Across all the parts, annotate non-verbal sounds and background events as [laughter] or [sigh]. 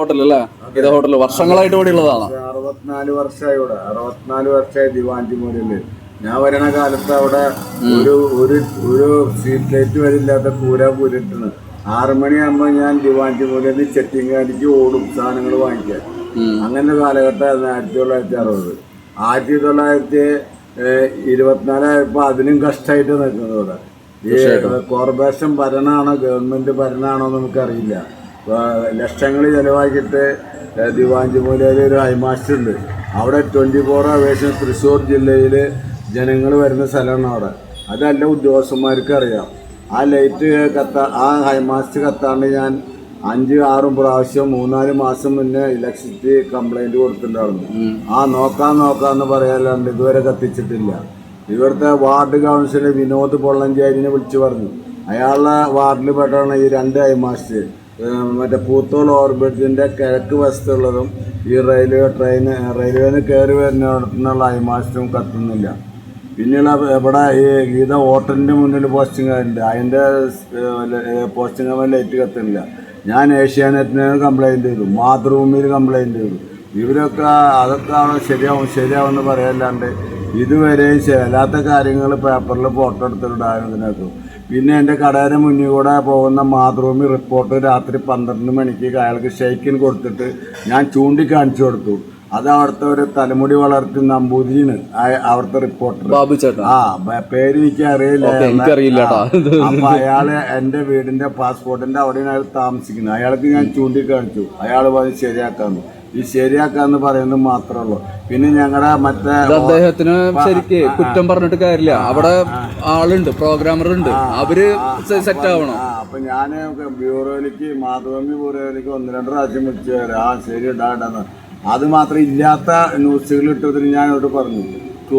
Hotel അല്ലേ? ഇത് hotel വർഷങ്ങളായിട്ട് ഇവിടെ ഉള്ളതാണ്. അറുപത്തിനാല് വർഷമായി ഇവിടെ. അറുപത്തിനാല് വർഷമായി ദിവാഞ്ചിമൂലിൽ ഞാൻ വരണ കാലത്ത് അവിടെ ഒരു ഒരു ഒരു സ്ട്രീറ്റ് ലൈറ്റ് വരെ ഇല്ലാത്ത പൂര പൂരിട്ടാണ് ആറു മണിയാകുമ്പോൾ ഞാൻ ദിവാഞ്ചിമൂലിന്ന് ചെട്ടിങ്ങാടിക്ക് ഓടും സാധനങ്ങൾ വാങ്ങിക്കാൻ. അങ്ങനെ കാലഘട്ടമായിരുന്നു ആയിരത്തി തൊള്ളായിരത്തി അറുപത് ആയിരത്തി തൊള്ളായിരത്തി ഇരുപത്തിനാലായപ്പോൾ അതിനും കഷ്ടമായിട്ട് നിൽക്കുന്നത് ഇവിടെ. ഈ കോർപ്പറേഷൻ ഭരണമാണോ ഗവൺമെന്റ് ഭരണമാണോ നമുക്കറിയില്ല. ലക്ഷങ്ങൾ ചെലവാക്കിയിട്ട് ദിവാഞ്ചിമൂലയിൽ ഒരു ഹൈമാസ്റ്റ് ഉണ്ട് അവിടെ ട്വന്റി ഫോർ അവേഴ്സ് തൃശ്ശൂർ ജില്ലയിൽ ജനങ്ങൾ വരുന്ന സ്ഥലമാണ് അവിടെ. അതല്ല ഉദ്യോഗസ്ഥന്മാർക്ക് അറിയാം. ആ ലൈറ്റ് കത്ത ആ ഹൈമാസ്റ്റ് കത്താണ്ട് ഞാൻ അഞ്ച് ആറും പ്രാവശ്യം മൂന്നാൽ മാസം മുന്നേ ഇലക്ട്രിസിറ്റി കംപ്ലൈന്റ് കൊടുത്തിട്ടുണ്ടായിരുന്നു. ആ നോക്കാം നോക്കാമെന്ന് പറയാല്ലാണ്ട് ഇതുവരെ കത്തിച്ചിട്ടില്ല. ഇവിടുത്തെ വാർഡ് കൗൺസിലർ വിനോദ് പൊള്ളഞ്ചേരിനെ വിളിച്ചു പറഞ്ഞു. അയാളുടെ വാർഡിൽ പെട്ടാണ് ഈ രണ്ട് ഹൈമാസ്റ്റ് മറ്റേ പൂത്തോൾ ഓർബിറ്റിന്റെ കിഴക്ക് വശത്തുള്ളതും ഈ റെയിൽവേ ട്രെയിൻ റെയിൽവേന്ന് കയറി വരുന്നിടത്തുനിന്നുള്ള ഹൈമാസ്റ്റും കത്തുന്നില്ല. പിന്നെയുള്ള ഇവിടെ ഈ ഗീത ഹോട്ടലിന്റെ മുന്നിൽ പോസ്റ്റിംഗ് ഉണ്ട് അതിന്റെ പോസ്റ്റിംഗ് ലൈറ്റ് കത്തുന്നില്ല ഞാൻ ഏഷ്യാനെറ്റിന് കംപ്ലൈന്റ് ചെയ്തു. മാതൃഭൂമിയിൽ കംപ്ലൈന്റ് ചെയ്തു. ഇവരൊക്കെ അതൊക്കെ ശരിയാവും ശരിയാവുമെന്ന് പറയല്ലാണ്ട് ഇതുവരെയും ചെയ്യാത്ത കാര്യങ്ങൾ പേപ്പറിൽ ഫോട്ടോ എടുത്തിട്ടായിരുന്നു പിന്നെ എന്റെ കടയുടെ മുന്നിൽ കൂടെ പോകുന്ന മാതൃഭൂമി റിപ്പോർട്ട് രാത്രി പന്ത്രണ്ട് മണിക്ക് അയാൾക്ക് ഷെയ്ക്കിന് കൊടുത്തിട്ട് ഞാൻ ചൂണ്ടിക്കാണിച്ചു കൊടുത്തു. അത് അവിടുത്തെ ഒരു തലമുടി വളർത്തി നമ്പൂതിരിയാണ് അവിടുത്തെ റിപ്പോർട്ടർ ബാബു ആ പേര് എനിക്ക് അറിയില്ല. എനിക്കറിയില്ല അപ്പൊ അയാൾ എന്റെ വീടിന്റെ പാസ്പോർട്ടിന്റെ അവിടെയാണ് അയാൾ താമസിക്കുന്നത്. അയാൾക്ക് ഞാൻ ചൂണ്ടിക്കാണിച്ചു. അയാൾ പറഞ്ഞ് ശരിയാക്കാന്ന്. ഈ ശരിയാക്കാന്ന് പറയുന്നത് മാത്രമേ ഉള്ളൂ. പിന്നെ ഞങ്ങളുടെ മറ്റേ ഇത് അദ്ദേഹത്തിന് ശരിക്ക് കുറ്റം പറഞ്ഞിട്ട് കാര്യമില്ല. അവിടെ ആളുണ്ട് പ്രോഗ്രാമർ ഉണ്ട്. അവർ സെറ്റ് ആവണം. അപ്പൊ ഞാൻ ബ്യൂറോയിലേക്ക് മാതൃഭൂമി ബ്യൂറോയിലേക്ക് ഒന്ന് രണ്ട് പ്രാവശ്യം വിളിച്ചു തരാം ആ ശരി ഇടാണ്ടെന്ന് അത് മാത്രം ഇല്ലാത്ത ന്യൂസുകൾ ഇട്ടതിന് ഞാൻ അവരോട് പറഞ്ഞു.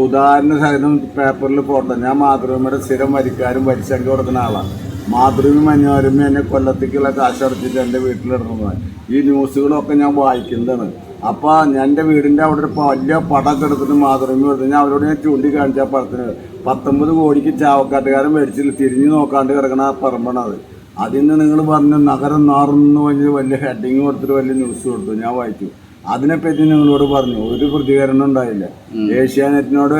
ഉദാഹരണ സഹിതം പേപ്പറിൽ ഫോട്ടോ ഞാൻ മാതൃഭൂമിയുടെ സ്ഥിരം വരിക്കാരും വരിശങ്ക കൊടുക്കുന്ന ആളാണ് മാതൃഭൂമി മനോരമ എന്നെ കൊല്ലത്തേക്കുള്ള കാശ് അടച്ചിട്ട് എന്റെ വീട്ടിലിടുന്നതാണ് ഈ ന്യൂസുകളൊക്കെ ഞാൻ വായിക്കുന്നതാണ്. അപ്പോൾ എന്റെ വീടിന്റെ അവിടെ ഒരു വലിയ പടമൊക്കെ എടുത്തിട്ട് മാതൃഭൂമി വരുന്നത് ഞാൻ അവരോട് ഞാൻ ചൂണ്ടിക്കാണിച്ച ആ പടത്തിന്. പത്തൊമ്പത് കോടിക്ക് ചാവക്കാട്ടുകാരൻ മേടിച്ചില്ല തിരിഞ്ഞു നോക്കാണ്ട് കിടക്കണ ആ പറമ്പണത് അതിൽ നിന്ന് നിങ്ങൾ പറഞ്ഞു നഗരം നാറുന്നു വലിയ വലിയ ഹെഡിങ് കൊടുത്തിട്ട് വലിയ ന്യൂസ് കൊടുത്തു. ഞാൻ വായിച്ചു. അതിനെപ്പറ്റി നിങ്ങളോട് പറഞ്ഞു. ഒരു പ്രതികരണം ഉണ്ടായില്ല. ഏഷ്യാനെറ്റിനോട്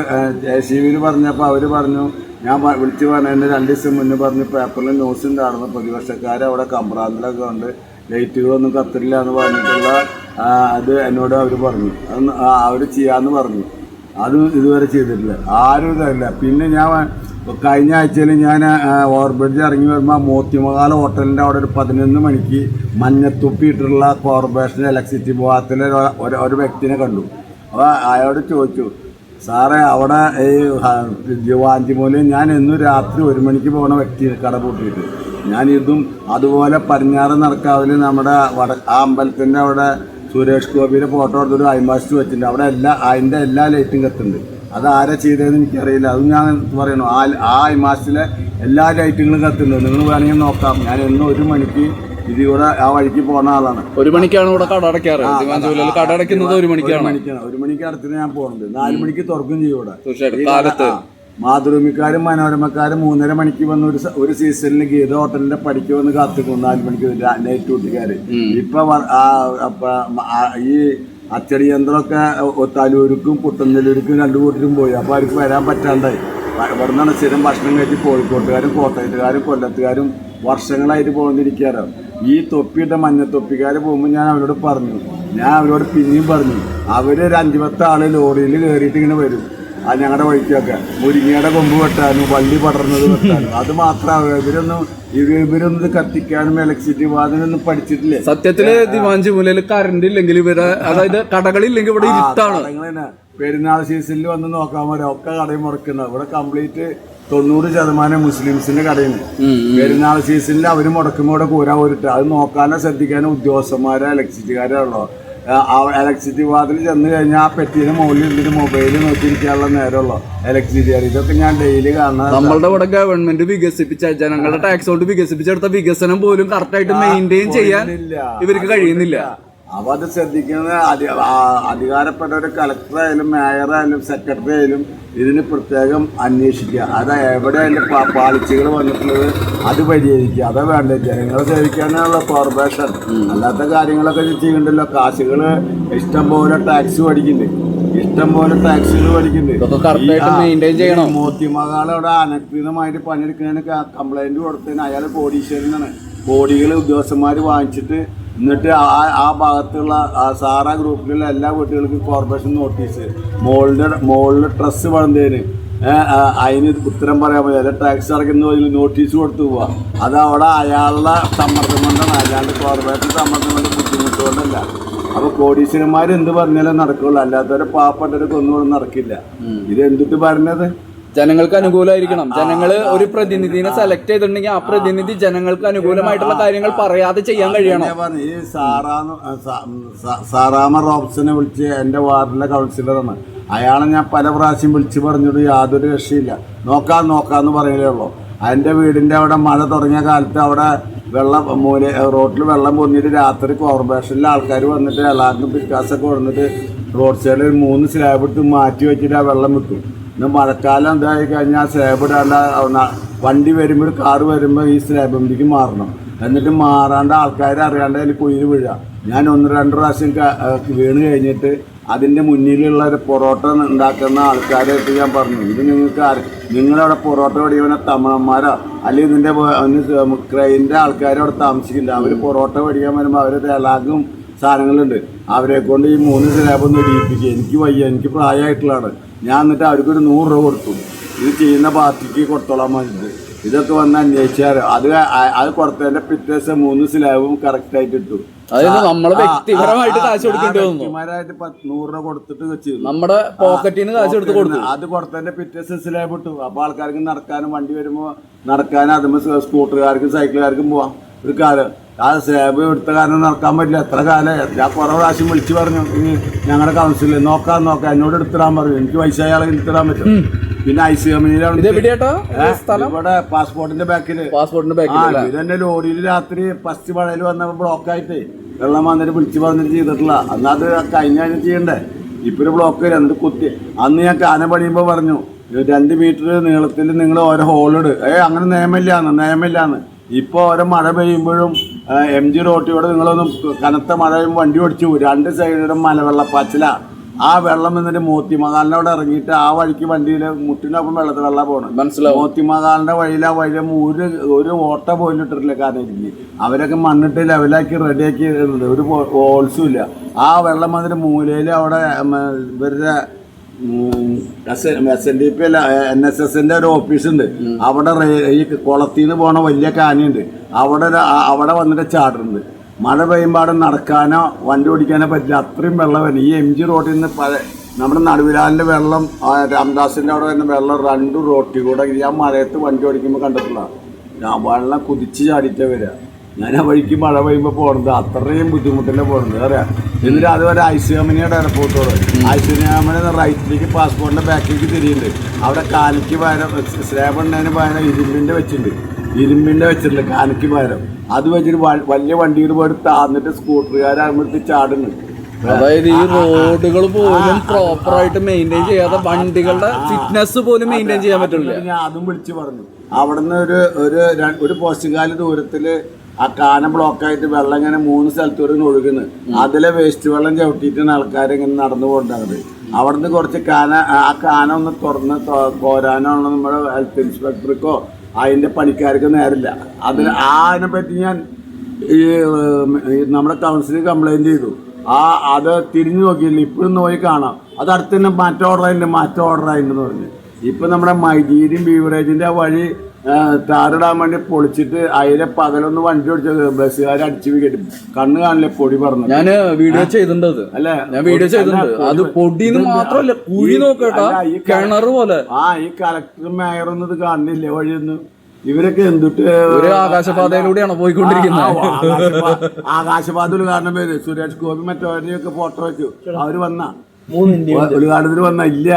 എ സി വിയിൽ പറഞ്ഞപ്പോൾ അവർ പറഞ്ഞു ഞാൻ വിളിച്ചു പറഞ്ഞതിന് രണ്ട് ദിവസം മുന്നേ പറഞ്ഞു പേപ്പറിൽ ന്യൂസ് ഉണ്ടായിരുന്നു. പ്രതിപക്ഷക്കാർ അവിടെ കമ്പ്രാന്തിലൊക്കെ ഉണ്ട്. ലൈറ്റുകളൊന്നും കത്തില്ല എന്ന് പറഞ്ഞിട്ടുള്ള അത് എന്നോട് അവർ പറഞ്ഞു. അത് അവർ ചെയ്യാമെന്ന് പറഞ്ഞു. അത് ഇതുവരെ ചെയ്തിട്ടില്ല. ആരും ഇതല്ല. പിന്നെ ഞാൻ കഴിഞ്ഞ ആഴ്ചയിൽ ഞാൻ ഓവർബ്രിഡ്ജ് ഇറങ്ങി വരുമ്പോൾ മോത്തിമകാല ഹോട്ടലിന്റെ അവിടെ ഒരു പതിനൊന്ന് മണിക്ക് മഞ്ഞത്തുപ്പിയിട്ടുള്ള കോർപ്പറേഷൻ ഇലക്ട്രിസിറ്റി വിഭാഗത്തിലെ ഒരു- ഒരു വ്യക്തിനെ കണ്ടു. അപ്പോൾ അയാളോട് ചോദിച്ചു സാറേ അവിടെ ഈ വാഞ്ചിമൂലം ഞാൻ എന്നും രാത്രി ഒരു മണിക്ക് പോകുന്ന വ്യക്തി കട പൂട്ടിയിട്ട്. ഞാൻ ഇതും അതുപോലെ പടിഞ്ഞാറ് നടക്കാവിൽ നമ്മുടെ വട ആ അമ്പലത്തിന്റെ അവിടെ സുരേഷ് ഗോപിയുടെ ഫോട്ടോ എടുത്തൊരു ഐമാസ്റ്റ് വെച്ചിട്ടുണ്ട്. അവിടെ എല്ലാ അതിന്റെ എല്ലാ ലൈറ്റും കത്തുന്നുണ്ട്. അത് ആരാ ചെയ്തതെന്ന് എനിക്കറിയില്ല. അത് ഞാൻ പറയണു ആ ആ മാസത്തിലെ എല്ലാ ലൈറ്റുകളും കത്തുന്നുണ്ട് നിങ്ങൾ വേണമെങ്കിൽ നോക്കാം. ഞാൻ എന്നും ഒരു മണിക്ക് ഇതിലൂടെ ആ വഴിക്ക് പോകുന്ന ആളാണ്. ഒരു മണിക്കാണ് ഇവിടെ കട അടയ്ക്കാറ്. കട അടയ്ക്കുന്നത് ഒരു മണിക്കാണ്. മണിക്കാണ്. ഒരു മണിക്ക് അടുത്തിന് ഞാൻ പോകുന്നത് നാല് മണിക്ക് തുറക്കും ചെയ്യും ഇവിടെ. മാതൃഭൂമിക്കാരും മനോരമക്കാരും മൂന്നര മണിക്ക് വന്ന് ഒരു ഒരു സീസണിൽ ഗീത ഹോട്ടലിന്റെ പടിക്ക് വന്ന് കാത്തിക്കും നാല് മണിക്ക്. നൈറ്റ് കൂട്ടിക്കാര് ഇപ്പൊ ഈ അച്ചടി യന്ത്രമൊക്കെ തലൂർക്കും പുത്തനെല്ലൂർക്കും രണ്ടു കൂട്ടരും പോയി. അപ്പോൾ അവർക്ക് വരാൻ പറ്റാണ്ടായി. ഇവിടെ നിന്നാണ് സ്ഥിരം ഭക്ഷണം കഴിച്ച് കോഴിക്കോട്ടുകാരും കോട്ടയത്തുകാരും കൊല്ലത്തുകാരും വർഷങ്ങളായിട്ട് പോകുന്നിരിക്കാറാണ് ഈ തൊപ്പിയുടെ മഞ്ഞ തൊപ്പിക്കാർ പോകുമ്പോൾ ഞാൻ അവരോട് പറഞ്ഞു. ഞാൻ അവരോട് പിന്നെയും പറഞ്ഞു. അവർ ഒരു അഞ്ചു പത്ത് ആൾ ലോറിയിൽ കയറിയിട്ട് ഇങ്ങനെ വരും. ആ ഞങ്ങളുടെ വഴിക്കൊക്കെ. മുരിങ്ങയുടെ കൊമ്പ് വെട്ടാനും വള്ളി പടർന്നത് വെട്ടാനും. അത് മാത്രമാണ് ഇവരൊന്നും ഇവ- ഇവരൊന്നും കത്തിക്കാനും ഇലക്ട്രിസിറ്റി വാതിനൊന്നും പഠിച്ചിട്ടില്ലേ? സത്യത്തിൽ ദിവാഞ്ചി മൂലയിൽ കറണ്ട് ഇല്ലെങ്കിൽ ഇവരെ അതായത് കടകളില്ലെങ്കിൽ ഇവിടെ ഇരുട്ടാണ്. പെരുന്നാൾ സീസണിൽ വന്ന് നോക്കാൻ പോലെ ഒക്കെ കടയും മുടക്കുന്നത് ഇവിടെ കംപ്ലീറ്റ് തൊണ്ണൂറ് ശതമാനം മുസ്ലിംസിന്റെ കടയാണ്. പെരുന്നാൾ സീസണിൽ അവർ മുടക്കുമ്പോൾ ഇവിടെ കൂരാ പോരിട്ട്. അത് നോക്കാനോ ശ്രദ്ധിക്കാനോ ഉദ്യോഗസ്ഥന്മാരോ ഇലക്ട്രിസിറ്റിക്കാരുള്ളൂ ഇലക്ട്രിസിറ്റി വാതിൽ ചെന്ന് കഴിഞ്ഞാൽ ആ പെട്ടിയുടെ മുകളിൽ ഇരുന്നിട്ട് മൊബൈൽ നോക്കിയിരിക്കാനുള്ള നേരമുള്ളൂ. ഇലക്ട്രിസിറ്റി ഇതൊക്കെ ഞാൻ ഡെയിലി കാണുന്നത്. നമ്മളുടെ ഇവിടെ ഗവൺമെന്റ് വികസിപ്പിച്ച ജനങ്ങളുടെ ടാക്സ് കൊണ്ട് വികസിപ്പിച്ചെടുത്ത വികസനം പോലും കറക്റ്റ് ആയിട്ട് മെയിന്റെയിൻ ചെയ്യാൻ ഇവർക്ക് കഴിയുന്നില്ല. അപ്പൊ അത് ശ്രദ്ധിക്കുന്നത് അധി- ആ- അധികാരപ്പെട്ട ഒരു കളക്ടറായാലും മേയറായാലും സെക്രട്ടറി ആയാലും ഇതിന് പ്രത്യേകം അന്വേഷിക്കുക. അത് എവിടെ അതിന്റെ പാ- പാളിച്ചകൾ വന്നിട്ടുള്ളത് അത് പരിഹരിക്കുക. അതാ വേണ്ടത്. ജനങ്ങളെ സേവിക്കാനുള്ള കോർപ്പറേഷൻ. അല്ലാത്ത കാര്യങ്ങളൊക്കെ ചെയ്യുന്നുണ്ടല്ലോ ചെയ്യണ്ടല്ലോ. കാശുകൾ ഇഷ്ടം പോലെ ടാക്സ് പഠിക്കുന്നുണ്ട് ഇഷ്ടം പോലെ ടാക്സുകൾ പഠിക്കുന്നുണ്ട് മോത്തിമകാളെ അവിടെ അനധികൃതമായിട്ട് പണിയെടുക്കുന്നതിന് കംപ്ലൈന്റ് കൊടുത്തതിന് അയാൾ കോടീശ്വരനാണ്. കോടികൾ ഉദ്യോഗസ്ഥന്മാർ വാങ്ങിച്ചിട്ട് എന്നിട്ട് ആ ആ ഭാഗത്തുള്ള ആ സാറ ഗ്രൂപ്പിലുള്ള എല്ലാ വീട്ടുകൾക്കും കോർപ്പറേഷൻ നോട്ടീസ് മോളിന്റെ മോളിൽ ട്രസ് വളർന്നതിന് അതിന് ഉത്തരം പറയാൻ പറ്റില്ല. അല്ല ടാക്സ് അടയ്ക്കുന്ന നോട്ടീസ് കൊടുത്തു പോവാ. അത് അവിടെ അയാളുടെ സമ്മർദ്ദം കൊണ്ടാണ് അയാളുടെ കോർപ്പറേഷൻ സമ്മർദ്ദം കൊണ്ട് ബുദ്ധിമുട്ട് കൊണ്ടല്ല അപ്പോൾ കോടീശ്വരന്മാർ എന്ത് പറഞ്ഞാലും നടക്കുള്ളൂ. അല്ലാത്തവരെ പാവപ്പെട്ടവർക്ക് ഒന്നും നടക്കില്ല. ഇത് എന്തിട്ട് പറഞ്ഞത്? ജനങ്ങൾക്ക് അനുകൂലമായിരിക്കണം. ജനങ്ങൾ ഒരു പ്രതിനിധിനെ സെലക്ട് ചെയ്തിട്ടുണ്ടെങ്കിൽ ആ പ്രതിനിധി ജനങ്ങൾക്ക് അനുകൂലമായിട്ടുള്ള കാര്യങ്ങൾ പറയാതെ ചെയ്യാൻ കഴിയണം. ഈ സാറാന്ന് സ- സ- സാറാമ റോബ്സിനെ വിളിച്ച് എന്റെ വാർഡിലെ കൗൺസിലറാണ്. അയാളെ ഞാൻ പല പ്രാവശ്യം വിളിച്ച് പറഞ്ഞിട്ട് യാതൊരു രക്ഷയില്ല. നോക്കാം നോക്കാന്ന് പറയലേ ഉള്ളൂ. എന്റെ വീടിന്റെ അവിടെ മഴ തുടങ്ങിയ കാലത്ത് അവിടെ വെള്ളം മൂല റോഡിൽ വെള്ളം പൊന്നിട്ട് രാത്രി കോർപ്പറേഷനിലെ ആൾക്കാർ വന്നിട്ട് എല്ലാവർക്കും പിക്കാസൊക്കെ വന്നിട്ട് റോഡ് സൈഡിൽ ഒരു മൂന്ന് സ്ലാബ് എടുത്ത് മാറ്റി വെച്ചിട്ട് ആ വെള്ളം വിട്ടു. ഇന്ന് മഴക്കാലം എന്തായി കഴിഞ്ഞാൽ സ്ലാബ് ഇടാണ്ട് വണ്ടി വരുമ്പോൾ കാറ് വരുമ്പോൾ ഈ സ്ലാബിലേക്ക് മാറണം. എന്നിട്ട് മാറാണ്ട് ആൾക്കാരെ അറിയാണ്ട് അതിൽ കുയിൽ വീഴുക ഞാൻ ഒന്ന് രണ്ട് പ്രാവശ്യം വീണ് കഴിഞ്ഞിട്ട് അതിന്റെ മുന്നിലുള്ള ഒരു പൊറോട്ട ഉണ്ടാക്കുന്ന ആൾക്കാരായിട്ട് ഞാൻ പറഞ്ഞു. ഇത് നിങ്ങൾക്ക് നിങ്ങളവിടെ പൊറോട്ട മേടിക്കുന്ന തമിഴന്മാരോ? അല്ലെങ്കിൽ ഇതിന്റെ ക്രൈന്റെ ആൾക്കാരവിടെ താമസിക്കില്ല അവർ പൊറോട്ട വടിയാൻ വരുമ്പോൾ അവർ തേലാക്കും സാധനങ്ങളുണ്ട്. അവരെ കൊണ്ട് ഈ മൂന്ന് സ്ലാബ് ഒന്ന് ഇടിയിപ്പിക്കുക എനിക്ക് വയ്യ. എനിക്ക് പ്രായമായിട്ടുള്ളതാണ് ഞാൻ എന്നിട്ട് അവർക്കൊരു നൂറ് രൂപ കൊടുത്തു. ഇത് ചെയ്യുന്ന പാർട്ടിക്ക് കൊടുത്തോളാൻ വേണ്ടിയിട്ട് ഇതൊക്കെ വന്ന് അന്വേഷിച്ചാൽ അത് അത് കൊടുത്തതിന്റെ പിറ്റേ ദിവസം മൂന്ന് സ്ലാബും കറക്റ്റ് ആയിട്ട് ഇട്ടു. നമ്മൾ വ്യക്തിപരമായിട്ട് കാശ് കൊടുക്കേണ്ടി ഞാൻ വന്നു. വ്യക്തിപരമായിട്ട് നൂറ് രൂപ കൊടുത്തിട്ട് വെച്ചു നമ്മുടെ പോക്കറ്റിൽ നിന്ന് കാശ് എടുത്ത് കൊടുത്തു. അത് കൊടുത്തതിന്റെ പിറ്റേ ദിവസം സ്ലാബ് ഇട്ടു. അപ്പൊ ആൾക്കാർക്ക് നടക്കാനും വണ്ടി വരുമ്പോ നടക്കാനും അതുമ്പോ സ്കൂട്ടറുകാർക്കും സൈക്കിളുകാർക്കും പോവാം. ഒരു കാലം. ആ സ്ലാബ് എടുത്ത കാരണം നടക്കാൻ പറ്റില്ല. എത്ര കാലം? ഞാൻ കുറെ പ്രാവശ്യം വിളിച്ചു പറഞ്ഞു. ഇനി ഞങ്ങളുടെ കൗൺസിലിൽ നോക്കാൻ നോക്കാം എന്നോട് എടുത്തിടാൻ പറഞ്ഞു. എനിക്ക് പൈസ അയാളെ എടുത്തിടാൻ പറ്റും. പിന്നെ ഐ സി കമ്പനിയിലാണ് ഇവിടെ പാസ്പോർട്ടിന്റെ ബാക്കിൽ പാസ്പോർട്ടിന്റെ ബാക്കിൽ ഇവരെന്നെ ലോറിയിൽ രാത്രി ഫസ്റ്റ് മഴയിൽ വന്നപ്പോ ബ്ലോക്ക് ആയിട്ട് വെള്ളം വന്നിട്ട് വിളിച്ചു പറഞ്ഞിട്ട് ചെയ്തിട്ടില്ല. അന്ന് അത് കഴിഞ്ഞ ആഴ്ച ചെയ്യണ്ടേ? ഇപ്പൊ ഒരു ബ്ലോക്ക് വരും. എന്നിട്ട് കുത്തി. അന്ന് ഞാൻ കാന പണിയുമ്പോ പറഞ്ഞു രണ്ട് മീറ്റർ നീളത്തിൽ നിങ്ങൾ ഓരോ ഹോളിട് ഏ അങ്ങനെ നിയമമില്ലാന്ന് നിയമമില്ലാന്ന്. ഇപ്പൊ ഓരോ മഴ പെയ്യുമ്പോഴും എം ജി റോട്ടിലൂടെ നിങ്ങളൊന്നും കനത്ത മഴ പെയ്യുമ്പോൾ വണ്ടി ഓടിച്ചു. രണ്ട് സൈഡിലും മലവെള്ളപ്പാച്ചിലാണ് ആ വെള്ളം എന്നിട്ട് മോത്തിമകാലിനോട് ഇറങ്ങിയിട്ട് ആ വഴിക്ക് വണ്ടിയിൽ മുട്ടിനൊപ്പം വെള്ളത്തിൽ വെള്ളം പോകണം മനസ്സിലാവും. മോത്തിമകാലിന്റെ വഴിയിൽ ആ വഴി ഒരു ഒരു ഓട്ട പോലും ഇട്ടിട്ടില്ല കാരണം അവരൊക്കെ മണ്ണിട്ട് ലെവലാക്കി റെഡിയാക്കി. ഒരു ഹോൾസും ഇല്ല. ആ വെള്ളം വന്നിട്ട് മൂലയിൽ അവിടെ ഇവരുടെ എസ് എൻ ഡി പി അല്ല എൻ എസ് എസിന്റെ ഒരു ഓഫീസ് ഉണ്ട്. അവിടെ ഈ കുളത്തിൽ നിന്ന് പോണ വലിയ കാനുണ്ട് അവിടെ അവിടെ വന്നിട്ട് ചാടുന്നുണ്ട്. മഴ പെയ്യുമ്പോൾ അവിടെ നടക്കാനോ വണ്ടി ഓടിക്കാനോ പറ്റില്ല. അത്രയും വെള്ളം വരും ഈ എം ജി റോഡിൽ നിന്ന് നമ്മുടെ നടുവിലാലിന്റെ വെള്ളം രാംദാസിന്റെ അവിടെ വരുന്ന വെള്ളം രണ്ട് റോട്ടിൽ കൂടെ ഞാൻ മഴയത്ത് വണ്ടി ഓടിക്കുമ്പോൾ കണ്ടിട്ടുള്ള വെള്ളം കുതിച്ച് ചാടിയിട്ടേ വരിക ഞാൻ ആ വഴിക്ക് മഴ പെയ്യുമ്പോൾ പോകുന്നത് അത്രയും ബുദ്ധിമുട്ടില്ല പോകുന്നത് അറിയാം. എന്നിട്ട് അതുപോലെ ഐ സി കമ്പനിയുടെ എയർപോർട്ടോട് ഐ സി കമ്പനി റൈറ്റിലേക്ക് പാസ്പോർട്ടിന്റെ ബാക്കിലേക്ക് തിരിയുന്നുണ്ട്. അവിടെ കാലിക്ക് പകരം സ്ലേബണ്ണേന് പകരം ഇരുമ്പിന്റെ വെച്ചിട്ടുണ്ട്. ഇരുമ്പിന്റെ വെച്ചിട്ടുണ്ട് കാലിക്ക് പകരം. അത് വെച്ചിട്ട് വലിയ വണ്ടിയിൽ പോയിട്ട് താന്നിട്ട് സ്കൂട്ടറുകാരാകുമ്പോഴത്തേക്ക് ചാടുന്നുണ്ട്. അതായത് ഈ റോഡുകൾ പോലും പ്രോപ്പർ ആയിട്ട് മെയിന്റെയിൻ ചെയ്യാതെ വണ്ടികളുടെ ഫിറ്റ്നസ് പോലും മെയിന്റെയിൻ ചെയ്യാൻ പറ്റില്ല. ഞാൻ അതും വിളിച്ചു പറഞ്ഞു. അവിടുന്ന് ഒരു ഒരു പോസ്റ്റിംഗ് ഒരു പോസ്റ്റുകാൽ ദൂരത്തിൽ ആ കാന ബ്ലോക്കായിട്ട് വെള്ളം ഇങ്ങനെ മൂന്ന് സ്ഥലത്തൂടെ ഒഴുകുന്നു. അതിലെ വേസ്റ്റ് വെള്ളം ചവിട്ടിയിട്ടാണ് ആൾക്കാർ ഇങ്ങനെ നടന്നു പോകേണ്ടത്. അവിടുന്ന് കുറച്ച് കാന ആ കാന ഒന്ന് തുറന്ന് പോരാനോ നമ്മുടെ ഹെൽത്ത് ഇൻസ്പെക്ടർക്കോ അതിന്റെ പണിക്കാർക്ക് നേരില്ല. അതിന് ആ അതിനെ പറ്റി ഞാൻ ഈ നമ്മുടെ കൗൺസിലിൽ കംപ്ലൈന്റ് ചെയ്തു. ആ അത് തിരിഞ്ഞു നോക്കിയില്ല. ഇപ്പോഴും നോക്കി കാണാം. അത് അടുത്ത് തന്നെ മാറ്റം ഓർഡർ ആയിട്ടുണ്ട് മാറ്റം ഓർഡർ ആയിട്ടുണ്ടെന്ന് പറഞ്ഞു. ഇപ്പം നമ്മുടെ മൈജീരിയും ബീവറേജിന്റെ വഴി ആ, ടാറിടാൻ വേണ്ടി പൊളിച്ചിട്ട് അതിലെ പകലൊന്ന് വണ്ടി ഓടിച്ചത്. ബസ്സുകാർ അടിച്ചു വിക്കറ്റും കണ്ണ് കാണില്ലേ പൊടി പറഞ്ഞു ഞാൻ വീഡിയോ ചെയ്തിട്ടുണ്ട് അത്. അല്ലേ? ഞാൻ വീഡിയോ ചെയ്തിട്ടുണ്ട്. അത് പൊടിന്ന് മാത്രമല്ല കുഴി നോക്കട്ടാ. കിണർ പോലെ. ആ ഈ കളക്ടറും മേയറൊന്നും ഇത് കാണുന്നില്ല. വഴിയൊന്നും. ഇവരൊക്കെ എന്തിട്ട് ഒരു ആകാശപാതയിലൂടെയാണ് പോയിക്കൊണ്ടിരിക്കുന്നത് ആ, ആ, ആകാശപാ- ആകാശപാതയിൽ കാരണം പേര്. സുരേഷ് ഗോപി മറ്റവരെയൊക്കെ ഫോട്ടോ വെച്ചു. അവർ വന്ന. ഉദ്ഘാടനത്തിന് വന്ന. ഇല്ല.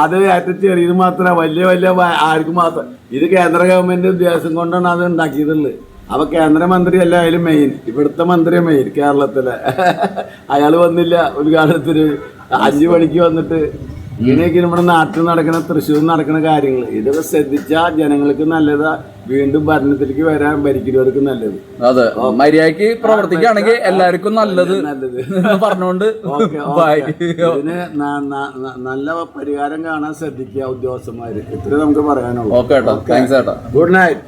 അത് ഏറ്റവും ചെറിയത് മാത്രമേ വലിയ വലിയ ആർക്കും മാത്രം. ഇത് കേന്ദ്ര ഗവൺമെന്റ് ഉദ്ദേശം കൊണ്ടാണ് അത് ഉണ്ടാക്കിയതുള്ളത് അപ്പൊ കേന്ദ്രമന്ത്രി അല്ല അതിലും മെയിൻ ഇവിടുത്തെ മന്ത്രി മെയിൻ കേരളത്തിലെ. [laughs] അയാൾ വന്നില്ല ഉദ്ഘാടനത്തിന് അഞ്ചു മണിക്ക് വന്നിട്ട്. ഇങ്ങനെയൊക്കെ നമ്മുടെ നാട്ടിൽ നടക്കുന്ന തൃശ്ശൂർ നടക്കുന്ന കാര്യങ്ങൾ ഇതൊക്കെ ശ്രദ്ധിച്ചാൽ ജനങ്ങൾക്ക് നല്ലതാ. വീണ്ടും ഭരണത്തിലേക്ക് വരാൻ ഭരിക്കുന്നവർക്ക് നല്ലത്. അതെ. മര്യാദയ്ക്ക് പ്രവർത്തിക്കുകയാണെങ്കിൽ എല്ലാവർക്കും നല്ലത് നല്ലത്. പറഞ്ഞുകൊണ്ട് ഇതിന് നല്ല പരിഹാരം കാണാൻ ശ്രദ്ധിക്കുക ഉദ്യോഗസ്ഥന്മാര്. ഇത്രേ നമുക്ക് പറയാനുള്ളൂ. Okay good night.